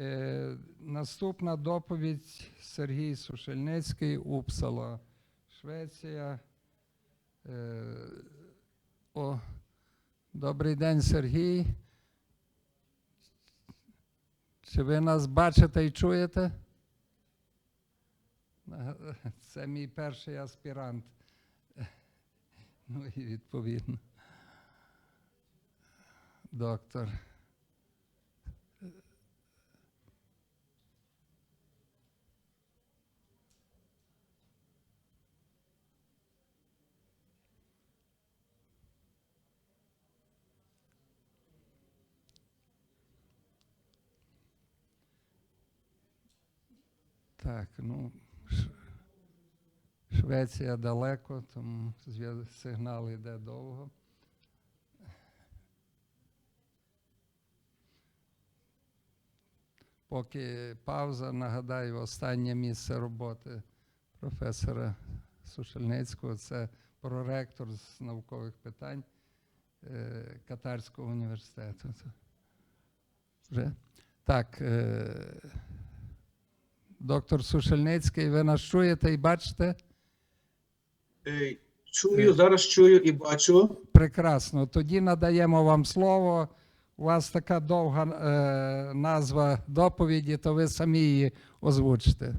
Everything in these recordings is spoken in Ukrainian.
Е, наступна доповідь Сергій Сушельницький, Упсала, Швеція. Е, о, добрий день, Сергій. Чи ви нас бачите і чуєте? Це мій перший аспірант. Ну і відповідно. Доктор. Так, ну, Швеція далеко, тому сигнал йде довго. Поки пауза, нагадаю, останнє місце роботи професора Сушельницького це проректор з наукових питань е, Катарського університету. Вже? Так, е, доктор Сушельницький, ви нас чуєте і бачите? Е, Чую, зараз чую і бачу. Прекрасно. Тоді надаємо вам слово. У вас така довга е, назва доповіді, то ви самі її озвучите.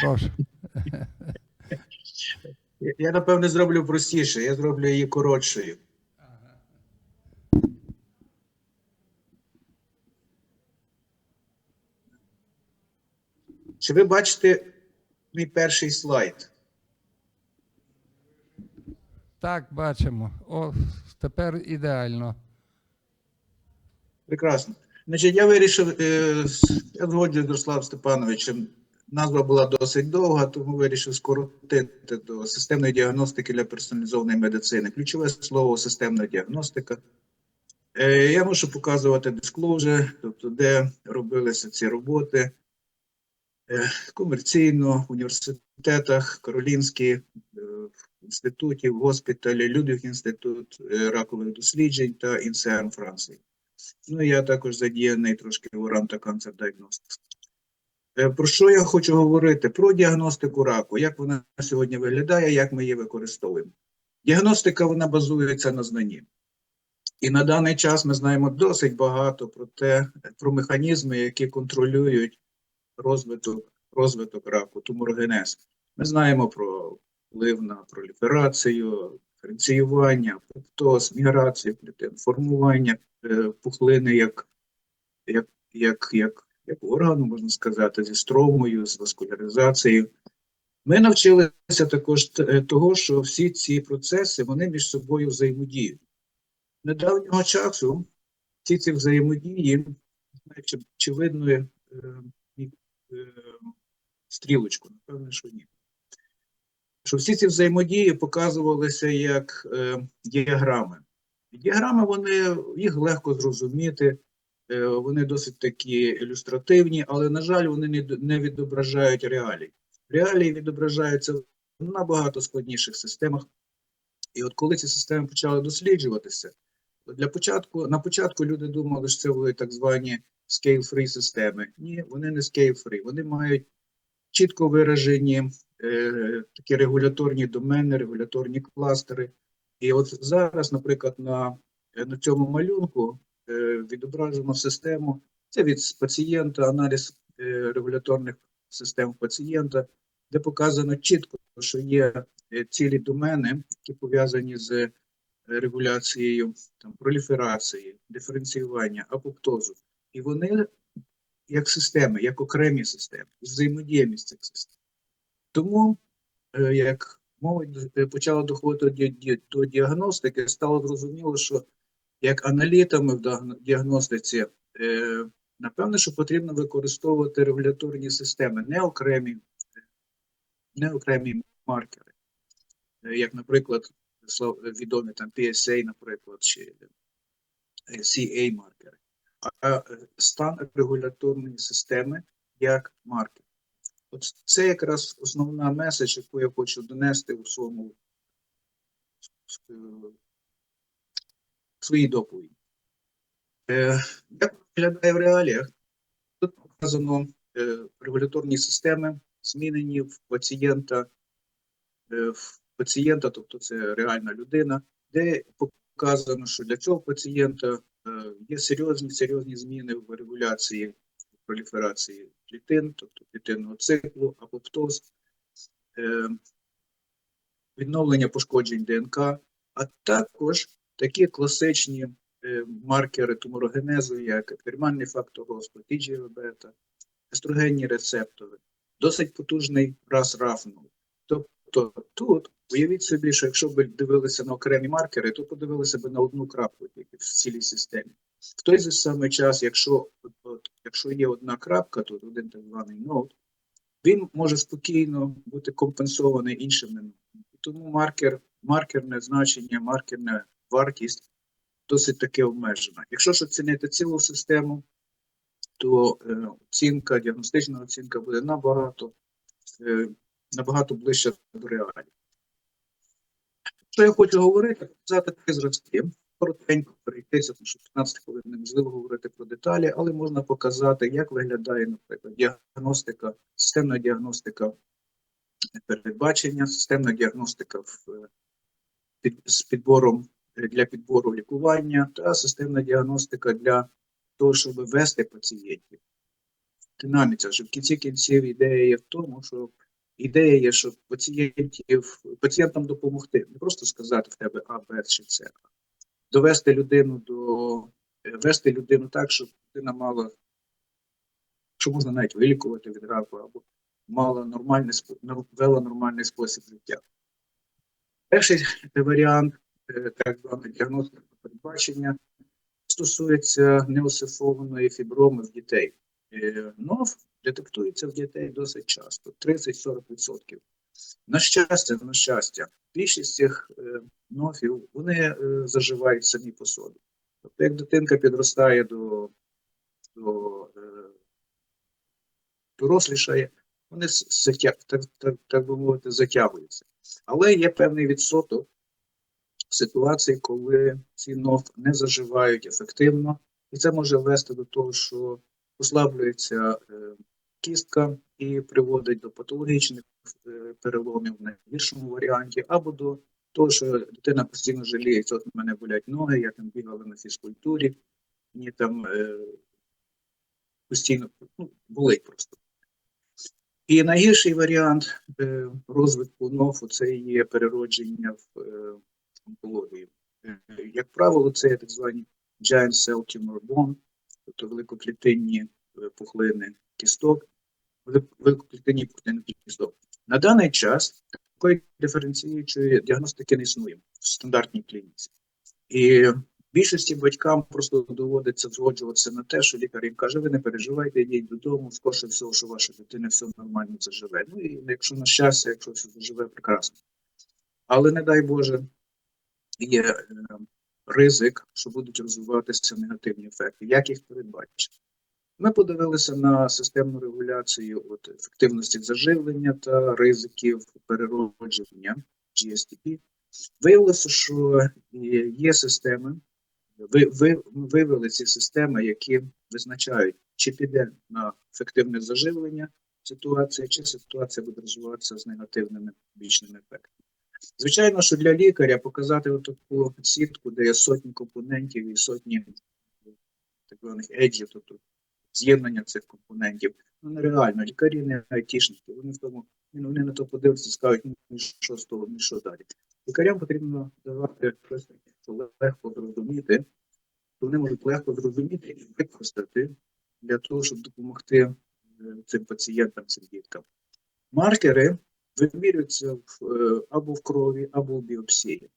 Прошу. Я, я, напевне зроблю простіше, я зроблю її коротшою. Чи ви бачите мій перший слайд? Так, бачимо. О, тепер ідеально. Прекрасно. Значить, я вирішив, е, я згоден з Руславом Степановичем. Назва була досить довга, тому вирішив скоротити до системної діагностики для персоналізованої медицини. Ключове слово системна діагностика. Е, Я мушу показувати disclosure, тобто де робилися ці роботи е, комерційно, в університетах, Каролінській, е, інституті, госпіталі, Людвіг інститут е, ракових досліджень та Інсеан Франції. Ну, я також задіяний трошки в Oranта Cancer Diagnostics. Е, Про що я хочу говорити? Про діагностику раку, як вона сьогодні виглядає, як ми її використовуємо. Діагностика вона базується на знанні. І на даний час ми знаємо досить багато про те, про механізми, які контролюють розвиток, розвиток раку, туморогенез. Ми знаємо про вплив на проліферацію, диференціювання, апоптоз, міграцію клітин, формування е, пухлини як, як, як, як, як органу, можна сказати, зі стромою, з васкуляризацією. Ми навчилися також е, того, що всі ці процеси вони між собою взаємодіють. Недавнього часу всі ці взаємодії, знаєте, стрілочку, напевне, що ні. Що всі ці взаємодії показувалися як е, діаграми. Діаграми вони їх легко зрозуміти, е, вони досить такі ілюстративні, але, на жаль, вони не, відображають реалій. Реалії відображаються в набагато складніших системах. І от коли ці системи почали досліджуватися, для початку, на початку люди думали, що це були так звані scale-free системи. Ні, вони не scale-free, вони мають чітко виражені е, такі регуляторні домени, регуляторні кластери. І от зараз, наприклад, на, на цьому малюнку е, відображено систему. Це від пацієнта, аналіз е, регуляторних систем пацієнта, де показано чітко, що є е, цілі домени, які пов'язані з е, регуляцією там, проліферації, диференціювання, апоптозу. І вони як системи, як окремі системи, взаємодія з цих систем. Тому, е, як мова почала доходити до, діагностики, стало зрозуміло, що як аналітами в діагностиці, е, напевне, що потрібно використовувати регуляторні системи, не окремі, не окремі маркери, Е, як, наприклад, відомі там PSA, наприклад, чи е, CA-маркери, а е, стан регуляторної системи як маркер. От це якраз основна меседж, яку я хочу донести у своєму е, своїй доповіді. Е, Як виглядає в реаліях? Тут показано е, регуляторні системи, змінені в пацієнта, е, в пацієнта, тобто це реальна людина, де показано, що для цього пацієнта е, є серйозні серйозні зміни в регуляції проліферації клітин, тобто клітинного циклу, апоптоз, е, відновлення пошкоджень ДНК, а також такі класичні е, маркери туморогенезу, як епідермальний фактор росту, TGF-бета, естрогенні рецептори, досить потужний раз рафнул. Тобто тут уявіть собі, що якщо б дивилися на окремі маркери, то подивилися б на одну крапку тільки в цілій системі. В той же самий час, якщо, от, якщо є одна крапка, тут один так званий нод, він може спокійно бути компенсований нодами. Тому маркер, маркерне значення, маркерна вартість досить таки обмежена. Якщо ж оцінити цілу систему, то е, оцінка, діагностична оцінка буде набагато, е, набагато ближче до реалій. Що я хочу говорити, показати три зразки. Коротенько перейтися, тому що 15 хвилин неможливо говорити про деталі, але можна показати, як виглядає, наприклад, діагностика, системна діагностика передбачення, системна діагностика в, е, під, з підбором для підбору лікування та системна діагностика для того, щоб ввести пацієнтів. Динаміця, що в кінці кінців ідея є в тому, що ідея є, щоб пацієнтів, пацієнтам допомогти, не просто сказати в тебе А, Б чи С, а довести людину до вести людину так, щоб людина мала, що можна навіть вилікувати від раку або мала нормальний вела нормальний спосіб життя. Перший варіант, е, так звана діагностика передбачення, стосується неосифованої фіброми в дітей. Е, НОВ детектується в дітей досить часто, 30-40%. На щастя, на щастя, більшість цих е, нофів вони е, заживають самі по собі. Тобто, як дитинка підростає до, до е, дорослішає, вони затя, так, так, так би мовити, затягуються. Але є певний відсоток ситуацій, коли ці НОФ не заживають ефективно, і це може вести до того, що послаблюється кістка і приводить до патологічних е, переломів в найгіршому варіанті, або до того, що дитина постійно жаліє, що от в мене болять ноги, я там бігала на фізкультурі, мені там е, постійно ну, болить просто. І найгірший варіант е, розвитку нофу це є переродження в е, онкологію. Е, Як правило, це так звані giant cell tumor bone, тобто великоклітинні е, пухлини кісток, великоклітинні пухлини кісток. На даний час такої диференціюючої діагностики не існує в стандартній клініці. І більшості батькам просто доводиться згоджуватися на те, що лікар їм каже, ви не переживайте, йдіть додому, скорше всього, що ваша дитина все нормально заживе. Ну і якщо на щастя, якщо все заживе, прекрасно. Але не дай Боже, є е, ризик, що будуть розвиватися негативні ефекти. Як їх передбачити? Ми подивилися на системну регуляцію от, ефективності заживлення та ризиків переродження GSTP. Виявилося, що е, є системи, ви, ви, вивели ці системи, які визначають, чи піде на ефективне заживлення ситуація, чи ситуація буде розвиватися з негативними бічними ефектами. Звичайно, що для лікаря показати таку сітку, де є сотні компонентів і сотні е, так званих еджів, тобто з'єднання цих компонентів, ну нереально. Лікарі не айтішники, вони в тому, ну, вони на то подивляться, скажуть, ну що з того, ну що далі. Лікарям потрібно давати щось що легко зрозуміти, що вони можуть легко зрозуміти і використати для того, щоб допомогти е, цим пацієнтам, цим діткам. Маркери вимірюються в, е, або в крові, або в біопсії.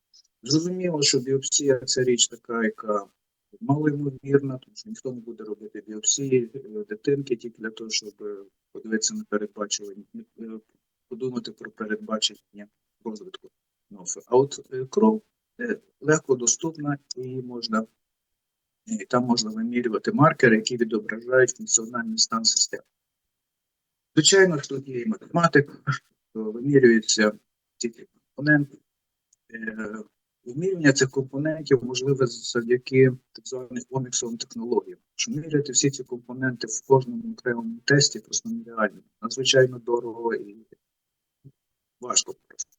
Зрозуміло, що біопсія це річ така, яка малоймовірна, тому що ніхто не буде робити біопсії е, дитинки тільки для того, щоб е, подивитися на передбачування, е, подумати про передбачення розвитку нофи. А от кров легко доступна і можна і там можна вимірювати маркери, які відображають функціональний стан системи. Звичайно, тут є і математика, то вимірюються ці компоненти, Вимірювання цих компонентів можливе завдяки так званим оміксовим технологіям. Що міряти всі ці компоненти в кожному окремому тесті просто нереально. Надзвичайно дорого і важко просто.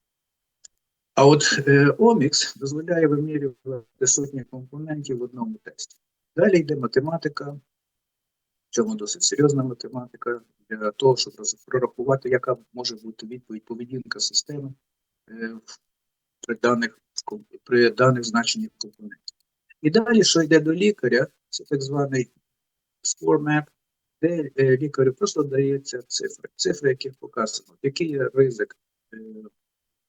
А от е, Омікс дозволяє вимірювати сотні компонентів в одному тесті. Далі йде математика, в цьому досить серйозна математика для того, щоб прорахувати, яка може бути відповідь поведінка системи е, в- при даних, при даних значеннях компонентів. І далі, що йде до лікаря, це так званий score map, де е, лікарю просто дається цифри, цифри, яких показано, який є ризик е,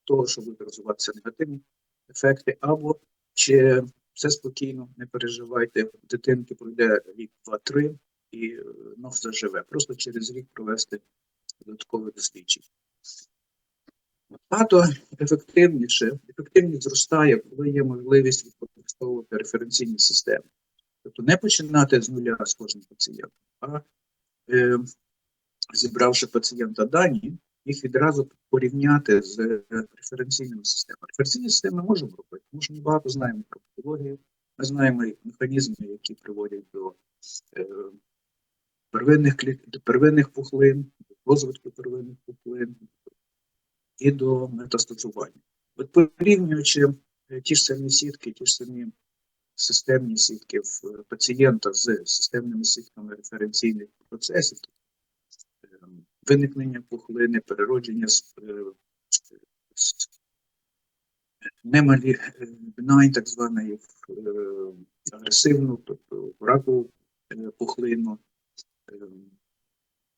того, що будуть розвиватися негативні ефекти, або чи все спокійно, не переживайте, дитинки пройде рік, два-три і е, ну, заживе. Просто через рік провести додаткове дослідження. Набагато ефективніше, ефективність зростає, коли є можливість використовувати референційні системи. Тобто не починати з нуля з кожним пацієнтом, а е, зібравши пацієнта дані, їх відразу порівняти з е, референційними системами. Референційні системи можемо робити, тому що ми багато знаємо про патологію, ми знаємо механізми, які приводять до е, первинних, до первинних пухлин, до розвитку первинних пухлин і до метастазування. От порівнюючи е, ті ж самі сітки, ті ж самі системні сітки в е, пацієнта з системними сітками референційних процесів, е, виникнення пухлини, переродження з, з немалі е, так званої агресивну, тобто ракову пухлину,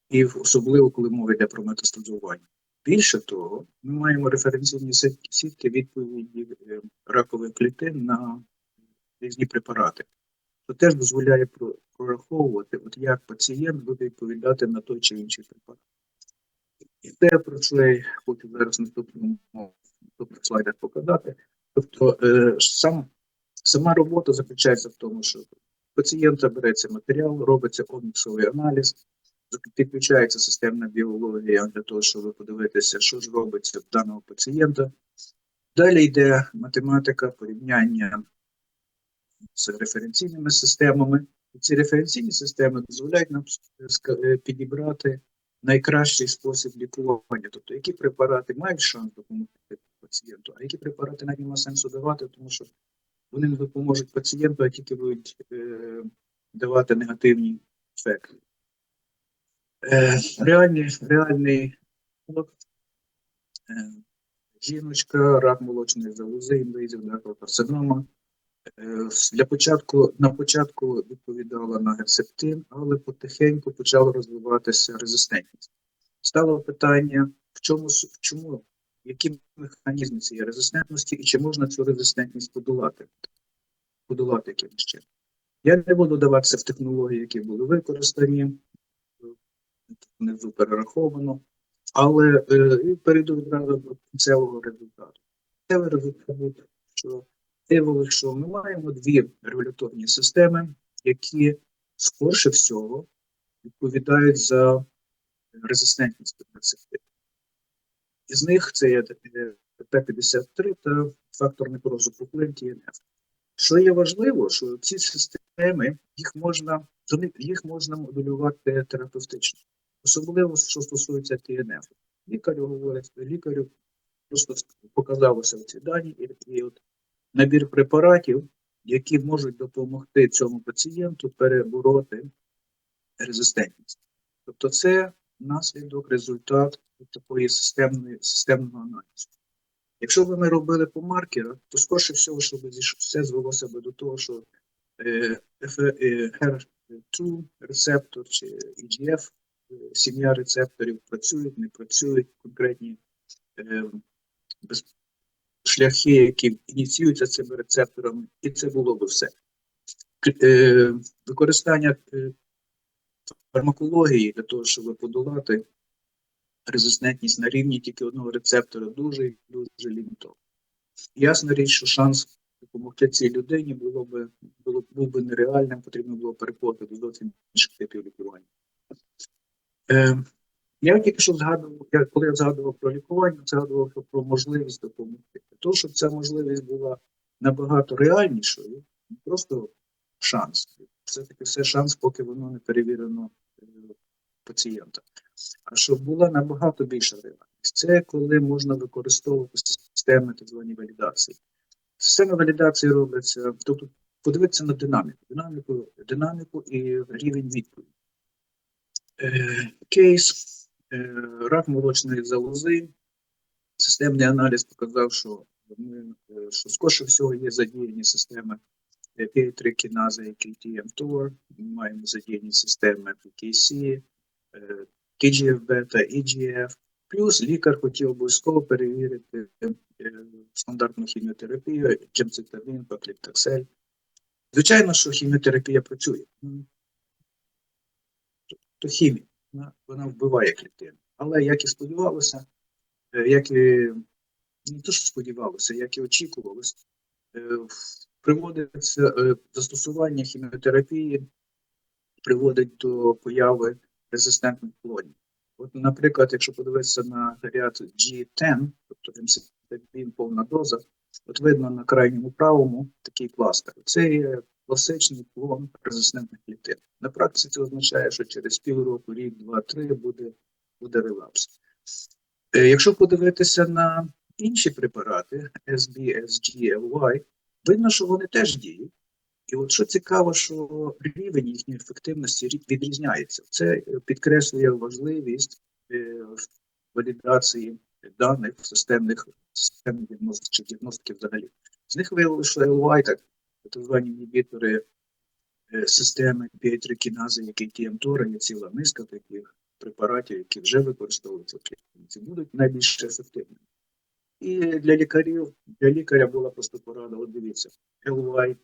і особливо коли мова йде про метастазування. Більше того, ми маємо референційні сітки- відповіді е, ракових клітин на різні препарати. Це теж дозволяє прораховувати, от як пацієнт буде відповідати на той чи інший препарат. І те, про що я хочу зараз на наступному наступних слайдах показати. Тобто, е, сам, сама робота заключається в тому, що пацієнта береться матеріал, робиться коміксовий аналіз, підключається системна біологія для того, щоб подивитися, що ж робиться в даного пацієнта. Далі йде математика, порівняння з референційними системами. І ці референційні системи дозволяють нам е, підібрати найкращий спосіб лікування, тобто які препарати мають шанс допомогти пацієнту, а які препарати навіть нема сенсу давати, тому що вони не допоможуть пацієнту, а тільки будуть е, давати негативні ефекти. Е, реальний, реальний е, жіночка, рак молочної залози, інвазивна карцинома. Е, Для початку на початку відповідала на герцептин, але потихеньку почала розвиватися резистентність. Стало питання, в чому в чому, які механізми цієї резистентності і чи можна цю резистентність подолати? Подолати якимось чином. Я не буду даватися в технології, які були використані, внизу перераховано, але е, і перейду відразу до кінцевого результату. Кінцевий результат, що виявилося, що ми маємо дві регуляторні системи, які скорше всього відповідають за резистентність до. Із них це є е, П-53 та фактор некрозу пухлин ТНФ. Що є важливо, що ці системи їх можна, їх можна моделювати терапевтично, особливо що стосується ТНФ. Лікарю говорить, лікарю просто показалося ці дані, і, і от набір препаратів, які можуть допомогти цьому пацієнту перебороти резистентність. Тобто, це наслідок, результат такої системної системного аналізу. Якщо б ми робили по маркерах, то скорше всього, що би все звелося б до того, що е, е, HER2 рецептор чи EGF, е, сім'я рецепторів працюють, не працюють конкретні е, шляхи, які ініціюються цими рецепторами, і це було б все. Е, використання е, фармакології для того, щоб подолати резистентність на рівні тільки одного рецептора дуже і дуже лімітовано. Ясна річ, що шанс допомогти цій людині було б було, був би нереальним, потрібно було переходити до зовсім інших типів лікування. Е, я тільки що згадував, я, коли я згадував про лікування, згадував про можливість допомогти. Того, щоб ця можливість була набагато реальнішою, не просто шанс. Це таки все шанс, поки воно не перевірено е, пацієнта. А щоб була набагато більша реальність, це коли можна використовувати системи так звані валідації. Система валідації робиться, тобто подивитися на динаміку, динаміку, динаміку і рівень відповіді. Е, кейс е, рак молочної залози. Системний аналіз показав, що, ми, е, що скорше всього є задіяні системи P3 кінази, як TM-TOR, ми маємо задіяні системи PKC, TGF-бета, EGF. Плюс лікар хотів обов'язково перевірити стандартну хіміотерапію, джемцитамін, паклітаксель. Звичайно, що хіміотерапія працює. То хімія, вона, вбиває клітину. Але як і сподівалося, е, як і не то, що сподівалося, як і очікувалося, е, приводиться е, застосування хіміотерапії приводить до появи резистентних клонів. От, наприклад, якщо подивитися на ряд G10, тобто емситабін повна доза, от видно на крайньому правому такий кластер. Це є класичний клон резистентних клітин. На практиці це означає, що через півроку, рік, два, три буде, буде релапс. Е, Якщо подивитися на інші препарати SB, SG, LY, видно, що вони теж діють. І от що цікаво, що рівень їхньої ефективності відрізняється. Це е, підкреслює важливість е, валідації даних системних системних діагностик діагностики взагалі. З них виявилося, що LY, так, так звані інгібітори е, системи p які TMTOR, є ціла низка таких препаратів, які вже використовуються в клініці, будуть найбільш ефективними. І для лікарів, для лікаря була просто порада, от дивіться, LY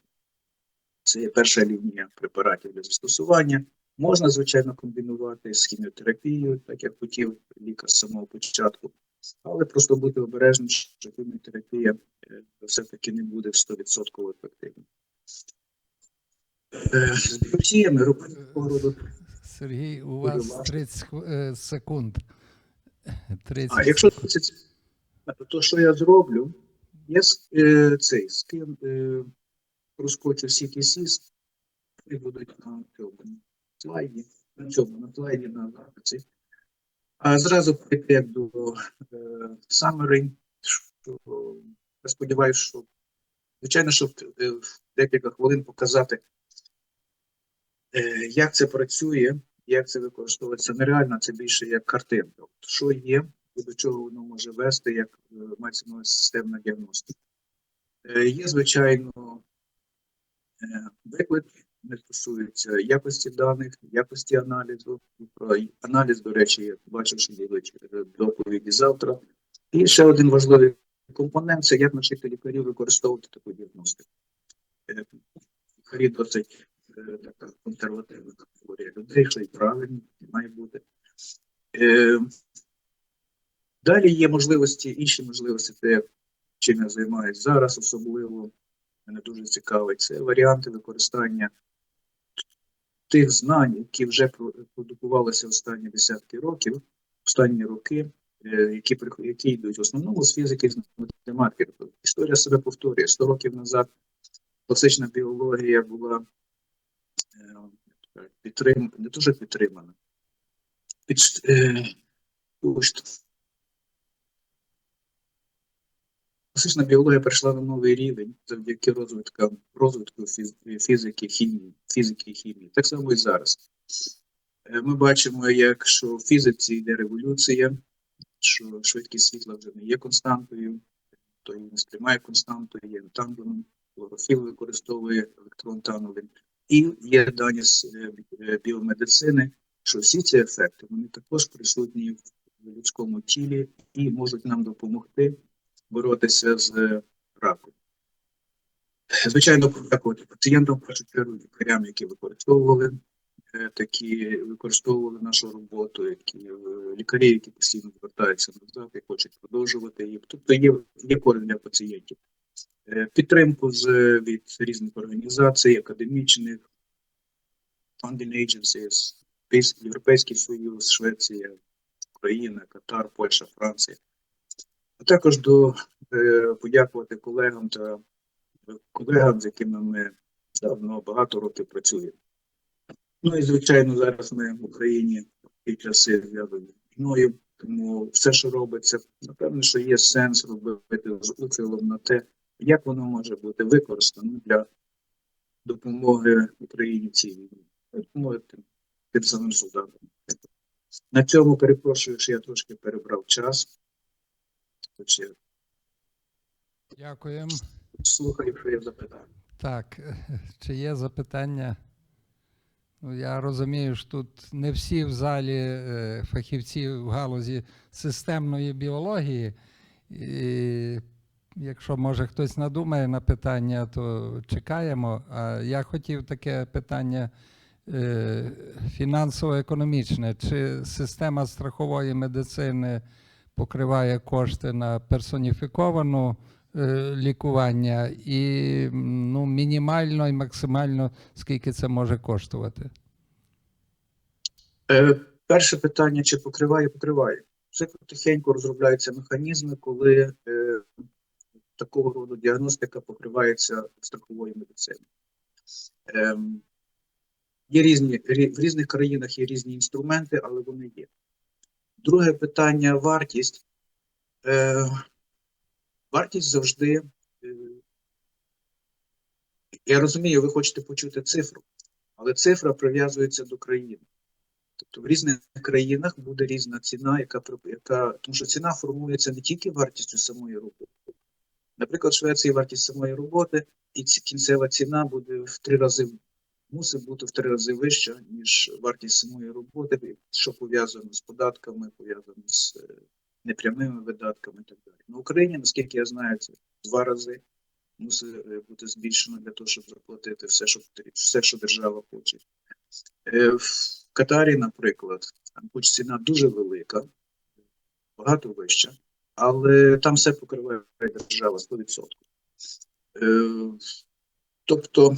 це є перша лінія препаратів для застосування. Можна, звичайно, комбінувати з хіміотерапією, так як хотів лікар з самого початку, але просто бути обережним, що хіміотерапія е, все-таки не буде 100% ефективною. Е, З біопсіями робити такого роду. Сергій, у вас 30 е, секунд. 30 А якщо це то, що я зроблю, я е, цей скин е, розкочу CTC, і будуть на цьому слайді, на цьому на слайді на записи. А зразу прийти до е, summary, що я сподіваюся, що звичайно, щоб е, в декілька хвилин показати, е, як це працює, як це використовується нереально, це більше як картинка. От Що є, і до чого воно може вести, як увазі системна діагностика. Є, звичайно, е, виклик, не стосується якості даних, якості аналізу. Аналіз, до речі, я бачив, що будуть доповіді завтра. І ще один важливий компонент це як навчити лікарів використовувати таку діагностику. Е, Лікарі досить е, така консервативна категорія людей, що і правильно має бути. Е, Далі є можливості, інші можливості, те, чим я займаюся зараз, особливо мене дуже цікавить, це варіанти використання тих знань, які вже продукувалися останні десятки років, останні роки, е, які, які йдуть в основному з фізики, з математики. Тобто Історія себе повторює. 100 років назад класична біологія була е, підтрим... не дуже підтримана. Під... Е... Класична біологія перейшла на новий рівень завдяки розвиткам, розвитку фізики, хімії, фізики і хімії. Так само і зараз. Е, Ми бачимо, як що в фізиці йде революція, що швидкість світла вже не є константою, то її не сприймає константою, є тангеном, хлорофіл використовує електрон тангелем. І є дані з е, е, біомедицини, що всі ці ефекти вони також присутні в людському тілі і можуть нам допомогти боротися з раком. Звичайно, подякувати пацієнтам, в першу чергу, лікарям, які використовували е, такі, використовували нашу роботу, які е, лікарі, які постійно звертаються назад і хочуть продовжувати її. Тобто є, є користь для пацієнтів. Е, Підтримку з, від різних організацій, академічних, funding agencies, Європейський Союз, Швеція, Україна, Катар, Польща, Франція. А також до е, подякувати колегам та колегам, з якими ми давно багато років працюємо. Ну і звичайно, зараз ми в Україні ті часи зв'язані війною, тому все, що робиться, напевно, що є сенс робити з уцілом на те, як воно може бути використано для допомоги Україні цій війні, допомоги тим самим солдатам. На цьому перепрошую, що я трошки перебрав час. Дякуємо. слухаю, що я запитаю. Так, чи є запитання? Ну, я розумію, що тут не всі в залі е, фахівці в галузі системної біології. І якщо може хтось надумає на питання, то чекаємо. А я хотів таке питання е, фінансово-економічне. Чи система страхової медицини покриває кошти на персоніфіковану е, лікування і ну, мінімально і максимально скільки це може коштувати? Е, перше питання: чи покриває, покриває. Все потихеньку розробляються механізми, коли е, такого роду діагностика покривається страховою медициною. Ем, є різні, рі- в різних країнах є різні інструменти, але вони є. Друге питання вартість. Е, вартість завжди. Е, я розумію, ви хочете почути цифру, але цифра прив'язується до країни. Тобто в різних країнах буде різна ціна, яка, яка тому що ціна формується не тільки вартістю самої роботи. Наприклад, в Швеції вартість самої роботи і кінцева ціна буде в три рази мусить бути в три рази вища, ніж вартість самої роботи, що пов'язано з податками, пов'язано з е, непрямими видатками і так далі. На Україні, наскільки я знаю, це два рази мусить е, бути збільшено для того, щоб заплатити все, що все, що держава хоче. Е, В Катарі, наприклад, там хоч ціна дуже велика, багато вища, але там все покриває держава 100%. Е, Тобто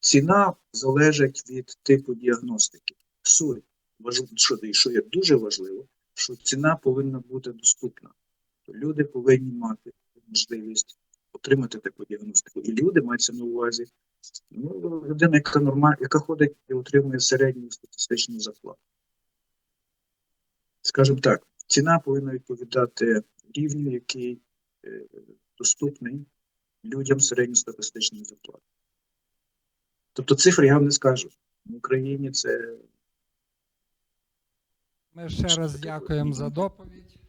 ціна залежить від типу діагностики. Суть, що, що є дуже важливо, що ціна повинна бути доступна. Люди повинні мати можливість отримати таку діагностику. І люди мається на увазі Ну, людина, яка нормаль, яка ходить і отримує середню статистичну зарплату. Скажімо так, ціна повинна відповідати рівню, який е, доступний людям середньостатистичної зарплати. Тобто цифри я вам не скажу. В Україні це Ми ще раз дякуємо за доповідь.